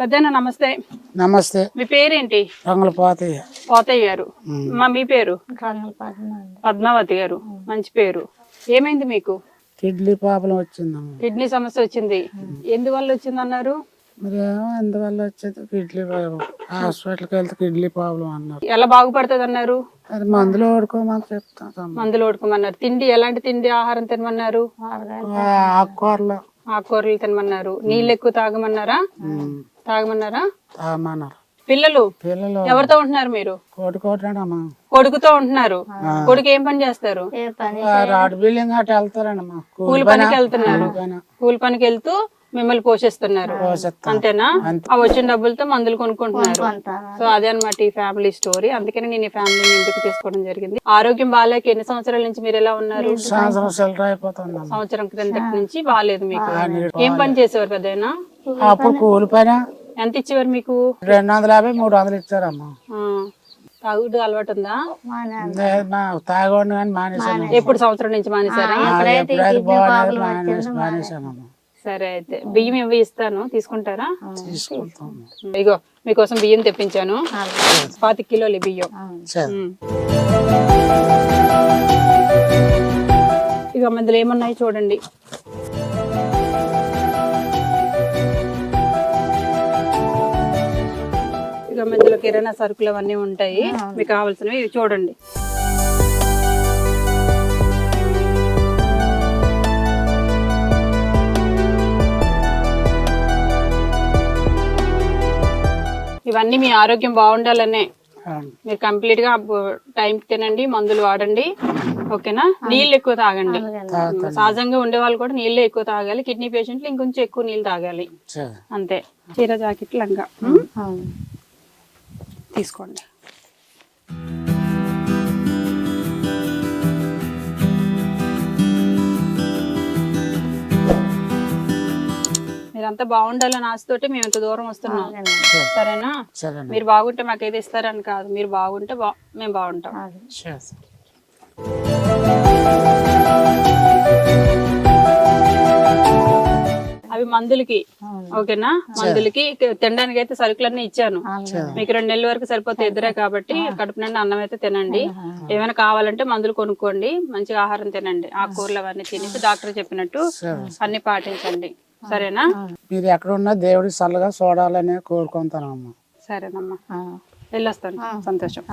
పెద్దన్న నమస్తే. నమస్తే. మీ పేరేంటి? రంగులు పోతాయి పోతయ్య గారు. మా మీ పేరు? పద్మావతి గారు. మంచి పేరు. ఏమైంది మీకు? Kidney problem వచ్చిందమ్మ. కిడ్నీ సమస్య వచ్చింది. ఎందువల్ల వచ్చింది అన్నారు మరి అందువల్ల వచ్చేది? Kidney problem. హాస్పిటల్కి వెళ్తే కిడ్నీ ప్రాబ్లం అన్నారు. ఎలా బాగుపడుతుంది అన్నారు అది మందులు వాడుకోమని చెప్తాం మందులు ఓడుకోమన్నారు తిండి ఎలాంటి తిండి ఆహారం తినమన్నారు? ఆకుకూరలు. ఆకుకూరలు తినమన్నారు. నీళ్ళు ఎక్కువ తాగమన్నారా? తాగమన్నారా? తాగమన్నారు. పిల్లలు? పిల్లలు. ఎవరితో ఉంటున్నారు మీరు? కొడుకుతో ఉంటున్నారు. కొడుకు ఏం పని చేస్తారు? ఏ పని రాడ్ బిల్డింగ్ అటు వెళ్తారండమ్మా కూలి పనికి వెళ్తున్నారు. పని. కూలి పనికి వెళ్తూ మిమ్మల్ని పోషిస్తున్నారు. పోషిస్తాం. అంతేనా? ఆ వచ్చిన డబ్బులతో మందులు కొనుక్కుంటున్నారు. కొంటాను సో అదే అనమాట ఈ ఫ్యామిలీ స్టోరీ. అందుకని నేను ఈ ఫ్యామిలీని ఇంటికి తీసుకోవడం జరిగింది. ఆరోగ్యం బాగాలేక ఎన్ని సంవత్సరాల నుంచి మీరు ఎలా ఉన్నారు? సంవత్సరం క్రిందటి నుంచి బాగాలేదు మీకు. ఏం పని చేసేవారు పెద్దయినా? అప్పుడు కూలి పని. ఎంత ఇచ్చేవారు మీకు? రెండు వందల యాభై మూడు వందలు ఇచ్చారమ్మా తాగుడు అలవాటు ఉందా? తాగండి కానీ మానేశాను. ఎప్పుడు సంవత్సరం నుంచి మానేశారా? ఎప్పుడైతే బాగాలేదు మానేసి మానేశానమ్మా. సరే అయితే. బియ్యం ఇవి ఇస్తాను. తీసుకుంటారా? ఇగో మీకోసం బియ్యం తెప్పించాను. పాతి కిలోలు బియ్యం. ఇక మందులు ఏమున్నాయి చూడండి. కిరాణా సరుకులు అవన్నీ ఉంటాయి మీకు కావాల్సినవి ఇవి చూడండి. ఇవన్నీ మీ ఆరోగ్యం బాగుండాలనే. మీరు కంప్లీట్గా టైం తినండి మందులు వాడండి. ఓకేనా? నీళ్ళు ఎక్కువ తాగండి. సహజంగా ఉండే వాళ్ళు కూడా నీళ్ళే ఎక్కువ తాగాలి. కిడ్నీ పేషెంట్లు ఇంకొంచెం ఎక్కువ నీళ్ళు తాగాలి. అంతే. చీర జాకెట్ లంగా. తీసుకోండి. మీరంతా బాగుండాలని ఆశతోటి మేము ఇంత దూరం వస్తున్నాం. సరేనా? సరే మీరు బాగుంటే మాకు ఏది ఇస్తారని కాదు. మీరు బాగుంటే బా మేము బాగుంటాం. మందులకి ఓకేనా? మందులకి తినడానికి అయితే సరుకులన్నీ ఇచ్చాను. మీకు రెండు నెలల వరకు సరిపోతే ఇద్దరే కాబట్టి కడుపు నిండా అన్నం అయితే తినండి. ఏమైనా కావాలంటే మందులు కొనుక్కోండి. మంచిగా ఆహారం తినండి. ఆకుకూరలు అవన్నీ తినేసి డాక్టర్ చెప్పినట్టు అన్ని పాటించండి. సరేనా? మీరు ఎక్కడ ఉన్నా దేవుడి చల్లగా చూడాలని కోరుకుంటానమ్మా. సరేనమ్మా. వెళ్ళొస్తాను. సంతోషం.